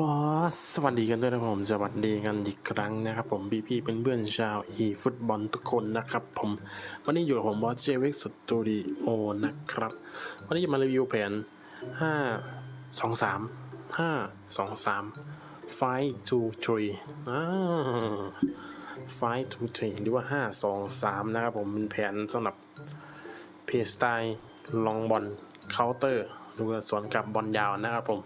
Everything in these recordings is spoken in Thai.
ก็สวัสดีกันด้วยนะผมสวัสดีกันอีกครั้งนะครับผมพี่พี่เป็นเพื่อนๆชาวอีฟุตบอลทุกคนนะครับผมวันนี้อยู่กับผมบอสเจวิกสตูดิโอนะครับ วันนี้จะมารีวิวแผน 5 2 3 5 2 3 5 2 3อ่า5 2 3หรือว่า 5 2 3 นะครับผมเป็นแผนสำหรับเพสไตล์ลองบอลเคาน์เตอร์หรือว่าสวนกับบอลยาวนะครับผม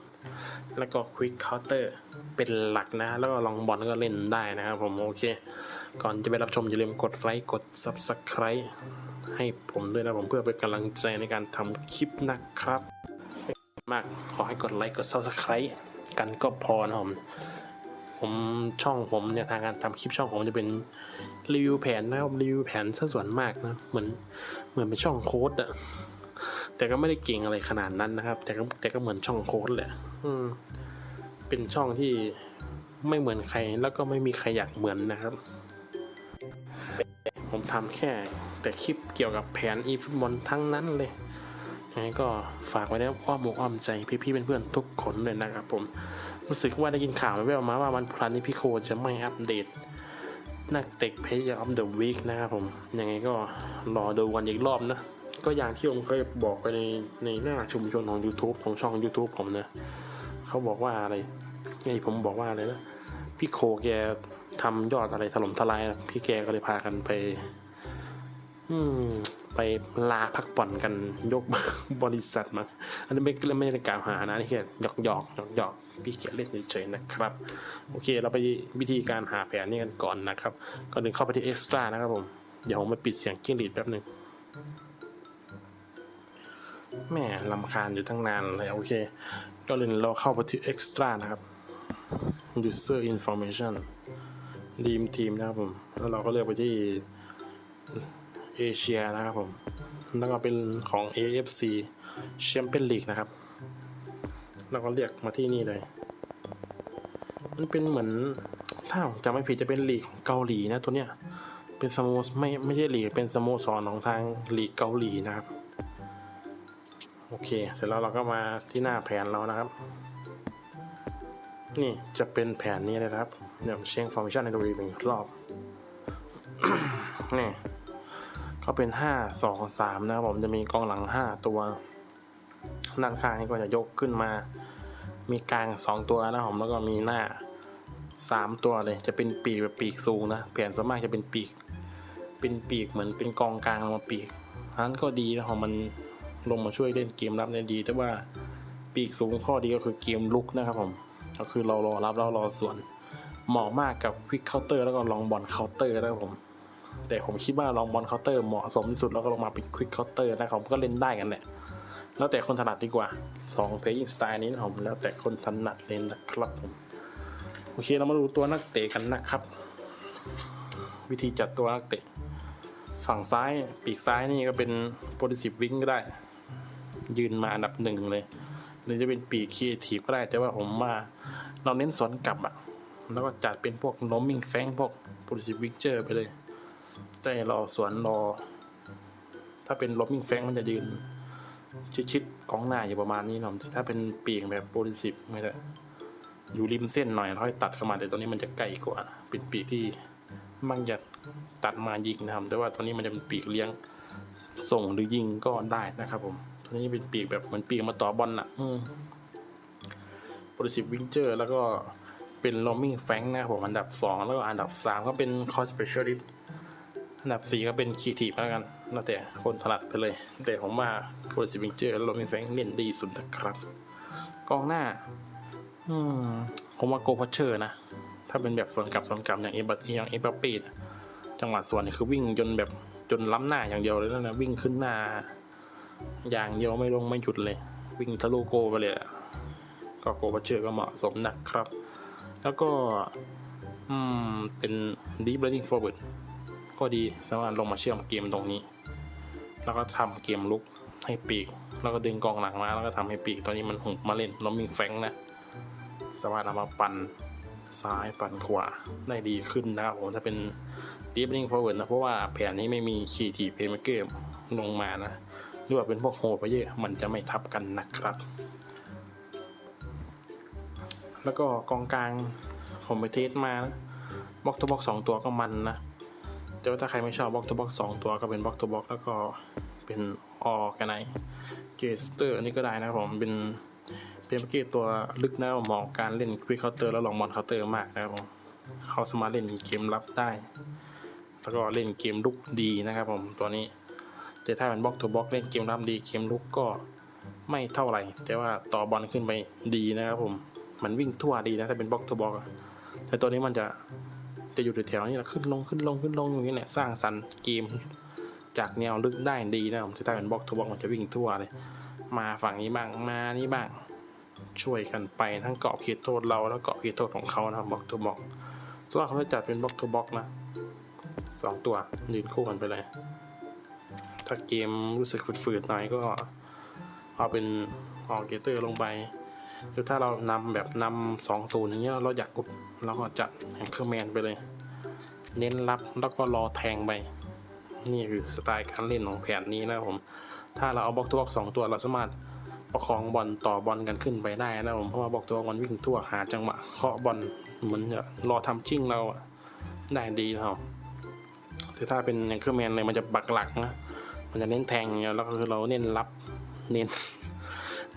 แล้วก็ควิกเคาน์เตอร์เป็นหลักนะ แล้วก็ลองบอลก็เล่นได้นะครับผมโอเค ก่อนจะไปรับชมอย่าลืมกดไลค์กด Subscribe ให้ผมด้วยนะผมเพื่อเป็นกำลังใจในการทำคลิปนะครับ มากขอให้กดไลค์กด Subscribe กันก็พอนะผมผมช่องผมเนี่ยทางการทำคลิปช่องผมจะเป็นรีวิวแผนนะครับรีวิวแผนซะส่วนมากนะเหมือนเหมือนเป็นช่องโค้ดอะ แต่ก็ไม่ได้เก่งอะไรขนาดนั้นนะครับ แต่ก็แต่ก็เหมือนช่องโค้ดแหละอืม เป็นช่องที่ไม่เหมือนใครแล้วก็ไม่มีใครอยากเหมือนนะครับ ผมทำแค่ แต่คลิปเกี่ยวกับแผนอีฟุตบอลทั้งนั้นเลยยังไงก็ฝากไว้ในอ้อมอกอ้อมใจพี่ๆเพื่อนๆทุกคนเลยนะครับผมรู้สึกว่าได้ยินข่าวแว่วมาว่าวันพลันนี้พี่โคจะไม่อัปเดต นักเตะเพย์ออฟเดอะวีคนะครับผมยังไงก็รอดูกันอีกรอบนะ ก็อย่างที่ผมเคยบอกไปในในหน้าชุมชนของ YouTube ของช่อง YouTube ผมนะเขาบอกว่าอะไรไงผมบอกว่าอะไรนะพี่โคแกทำยอดอะไรถล่มทลายนะพี่แกก็เลยพากันไป อืม ไปลาพักผ่อนกันยกบริษัทมา อันนี้ไม่ไม่ได้กล่าวหานะนี่แค่หยอกหยอกหยอกหยอกพี่เขียนเล่นเฉยๆนะครับ โอเค เราไปวิธีการหาแผนนี้กันก่อนนะครับก่อนหนึ่งเข้าไปที่ extra นะครับผม เดี๋ยวผมมาปิดเสียงจิ้งหรีดแป๊บหนึ่ง แม่ลำคาญอยู่ทั้งนานเลยโอเค ก็เลยเราเข้าไปที่ extra นะครับ user information ดีมทีมนะครับผม แล้วเราก็เลือกไปที่เอเชียนะครับผม แล้วก็เป็นของ AFC Champions League นะครับ แล้วก็เรียกมาที่นี่เลย มันเป็นเหมือนถ้าจำไม่ผิดจะเป็นลีกของเกาหลีนะตัวเนี้ย เป็นสโมสไม่ไม่ใช่ลีกเป็นสโมสรของทางลีกเกาหลีนะครับ โอเค เสร็จแล้วเราก็มาที่หน้าแผนเรานะครับ นี่จะเป็นแผนนี้เลยครับ เดี๋ยวเช็คฟอร์มชันให้ดูอีกหนึ่งรอบ นี่เขาเป็นห้าสองสามนะครับผมจะมีกองหลังห้าตัว ด้านข้างนี่ก็จะยกขึ้นมา มีกลางสองตัวนะผมแล้วก็มีหน้าสามตัวเลย จะเป็นปีกแบบปีกสูงนะแผนส่วนมากจะเป็นปีก เป็นปีกเหมือนเป็นกองกลางลงมาปีกนั้นก็ดีนะครับมัน ลงมาช่วยเล่นเกมรับได้ดี แต่ว่าปีกสูงข้อดีก็คือเกมลุกนะครับผม ก็คือเรารอรับแล้วรอส่วน เหมาะมากกับควิกเคาน์เตอร์แล้วก็ลองบอลเคาน์เตอร์นะครับผม แต่ผมคิดว่าลองบอลเคาน์เตอร์เหมาะสมที่สุดแล้วก็ลงมาเป็นควิกเคาน์เตอร์นะครับผมก็เล่นได้กันแหละ แล้วแต่คนถนัดดีกว่า2 playing style นี้นะผมแล้วแต่คนถนัดเล่นนะครับผม โอเคเรามาดูตัวนักเตะกันนะครับ วิธีจัดตัวนักเตะ ฝั่งซ้ายปีกซ้ายนี่ก็เป็นโปรดิสิบวิงก็ได้ ยืนมาอันดับหนึ่งเลย หรือจะเป็นปีกคีเอทีฟก็ได้แต่ว่าผมว่าเราเน้นสวนกลับอะแล้วก็จัดเป็นพวกโนมิงแฟงพวกโปรดิสิวิงเจอร์ไปเลยแต่รอสวนรอ ถ้าเป็นโนมิงแฟงมันจะยืน ชิดๆกองหน้าอยู่ประมาณนี้เนาะแต่ถ้าเป็นปีกแบบโปรดิสิบไม่ได้อยู่ริมเส้นหน่อยแล้วค่อยตัดเข้ามาแต่ตัวนี้มันจะไกลกว่าเป็นปีกที่มักจะตัดมายิงนะครับ แต่ว่าตัวนี้มันจะเป็นปีกเลี้ยงส่งหรือยิงก็ได้นะครับผม ตัวนี้เป็นปีกแบบเหมือนปีกมาต่อบอลน่ะโปรดิสิบวิงเจอร์ แล้วก็เป็นโรมิงแฟงนะครับผมอันดับสองแล้วก็อันดับสามก็เป็นคอสเปเชียลิสอันดับสี่ก็เป็นคีทีฟแล้วกันแล้วแต่คนถนัดไปเลย แต่ผมว่าโปรซิวิงเจอร์และโรมินแฟงเล่นดีสุดนะครับกองหน้า อืมผมว่าโกพัชเชอร์นะ ถ้าเป็นแบบสวนกลับสวนกลับอย่างเอเบอย่างเอเบปีดจังหวะส่วนนี่คือวิ่งจนแบบจนล้ำหน้าอย่างเดียวเลยนะวิ่งขึ้นหน้า อย่างเดียวไม่ลงไม่หยุดเลย วิ่งทะลุโกไปเลยก็โกพัชเชอร์ก็เหมาะสมนะครับ แล้วก็อืมเป็น deep running forward ก็ดีสามารถลงมาเชื่อมเกมตรงนี้ แล้วก็ทำเกมลุกให้ปีก แล้วก็ดึงกองหลังมาแล้วก็ทำให้ปีก ตอนนี้มันหุบมาเล่นล้มมิงแฟงนะสามารถเอามาปั่นซ้ายปั่นขวาได้ดีขึ้นนะครับผมถ้าเป็น deep running forward นะเพราะว่าแผนนี้ไม่มีคีทีเพย์เมเกอร์ลงมานะ รือว่าเป็นพวกโฮไปเยอะมันจะไม่ทับกันนะครับ แล้วก็กองกลางผมไปเทสมานะบล็อกตัวบล็อกสองตัวก็มันนะแต่ว่าถ้าใครไม่ชอบบล็อกตัวบล็อกสองตัวก็เป็นบล็อกตัวบล็อกแล้วก็เป็นออกันไนเกสเตอร์อันนี้ก็ได้นะครับผมเป็นเป็นเกตตัวลึกนะเหมาะกับการเล่นควิกเคาน์เตอร์แล้วลองมอนเคาน์เตอร์มากนะครับผมเขาสามารถเล่นเกมรับได้ แล้วก็เล่นเกมลุกดีนะครับผมตัวนี้ แต่ถ้าเป็นบล็อกตัวบล็อกเล่นเกมรับดีเกมลุกก็ไม่เท่าไหร่ แต่ว่าต่อบอลขึ้นไปดีนะครับผม มันวิ่งทั่วดีนะถ้าเป็นบล็อกตัวบล็อกแต่ตัวนี้มันจะจะอยู่แถวๆนี้แหละขึ้นลงขึ้นลงขึ้นลงอย่างนี้แหละสร้างสรรค์เกมจากแนวลึกได้ดีนะผมถ้าเป็นบล็อกตัวบล็อกมันจะวิ่งทั่วเลย มาฝั่งนี้บ้างมานี่บ้าง ช่วยกันไปทั้งเกาะเขตโทษเราแล้วเกาะเขตโทษของเขานะบล็อกตัวบล็อกส่วนเขาจะจัดเป็นบล็อกตัวบล็อกนะสองตัวยืนคู่กันไปเลย ถ้าเกมรู้สึกฝืดๆหน่อยก็เอาเป็นออเกเตอร์ลงไปหรือถ้าเรานำแบบนำสองศูนย์อย่างเงี้ยเราอยากอุดเราก็จัดแฮงเกอร์แมนไปเลย เน้นรับแล้วก็รอแทงไป นี่คือสไตล์การเล่นของแผนนี้นะผม ถ้าเราเอาบล็อกตัวบล็อกสองตัวเราสามารถประคองบอลต่อบอลกันขึ้นไปได้นะผมเพราะว่าบล็อกตัวบอลวิ่งทั่วหาจังหวะเคาะบอลเหมือนจะรอทำชิ่งเราอะได้ดีนะครับแต่ถ้าเป็นแฮงเกอร์แมนเลยมันจะบักหลักนะ มันจะเน้นแทงอย่างเงี้ยแล้วก็คือเราเน้นรับเน้น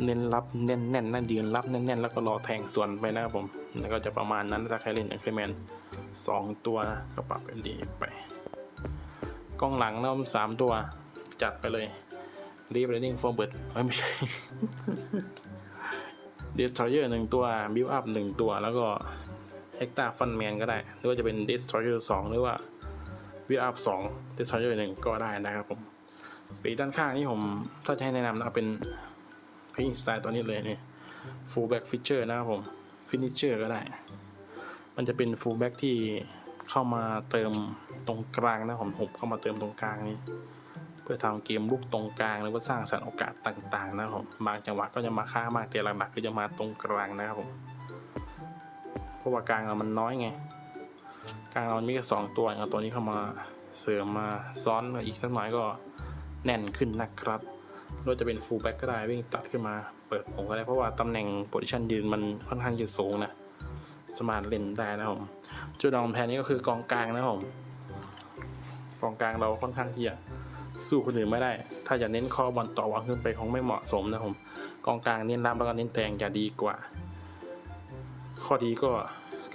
เน้นรับเน้นแน่นนั่นยืนรับแน่นๆแล้วก็รอแทงสวนไปนะครับผมแล้วก็จะประมาณนั้นถ้าใครเล่นอย่างเคยแมนสองตัวนะก็ปรับเป็นดีไปกล้องหลังนะผมสามตัวจัดไปเลยรีบเรนนิ่งฟอร์เบิร์ดไม่ใช่เดสทรอยเออร์หนึ่งตัวบิวอัพหนึ่งตัวแล้วก็เอ็กตาฟันแมนก็ได้ หรือว่าจะเป็นเดสทรอยเออร์สองหรือว่าบิวอัพสองเดสทรอยเออร์หนึ่งก็ได้นะครับผม ปีกด้านข้างนี่ผมถ้าจะให้แนะนำนะครับเป็นเพย์สไตล์ตัวนี้เลยนี่ full back feature นะครับผม finisher ก็ได้ มันจะเป็น full back ที่เข้ามาเติมตรงกลางนะผมหุบเข้ามาเติมตรงกลางนี้ เพื่อทำเกมลุกตรงกลางหรือว่าสร้างสรรค์โอกาสต่าง ๆ นะครับผมบางจังหวะก็จะมาค่ามากแต่หลักๆก็จะมาตรงกลางนะครับผมเพราะว่ากลางเรามันน้อยไงกลางเรามีแค่สองตัวเอาตัวนี้เข้ามาเสริมมาซ้อนอีกสักหน่อยก็ แน่นขึ้นนะครับหรือว่าจะเป็นฟูลแบ็กก็ได้วิ่งตัดขึ้นมาเปิดผมก็ได้เพราะว่าตำแหน่งโพซิชันยืนมันค่อนข้างจะสูงนะสามารถเล่นได้นะครับผมจุดอ่อนแผนนี้ก็คือกองกลางนะครับผมกองกลางเราค่อนข้างที่จะสู้คนอื่นไม่ได้ ถ้าจะเน้นข้อบอลต่อวางขึ้นไปคงไม่เหมาะสมนะครับผมกองกลางเน้นรับแล้วก็เน้นแทงจะดีกว่า ข้อดีก็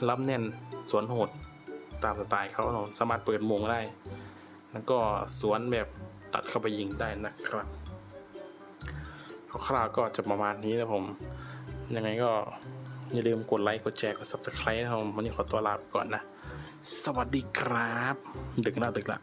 รับแน่นสวนโหดตามสไตล์เขาเราสามารถเปิดมงได้ แล้วก็สวนแบบ ตัดเข้าไปยิงได้นะครับคร่าวๆก็จะประมาณนี้นะผม ยังไงก็อย่าลืมกดไลค์ กดแชร์ กด subscribe นะผมวันนี้ขอตัวลาไปก่อนนะ สวัสดีครับ ดึกแล้วดึกละ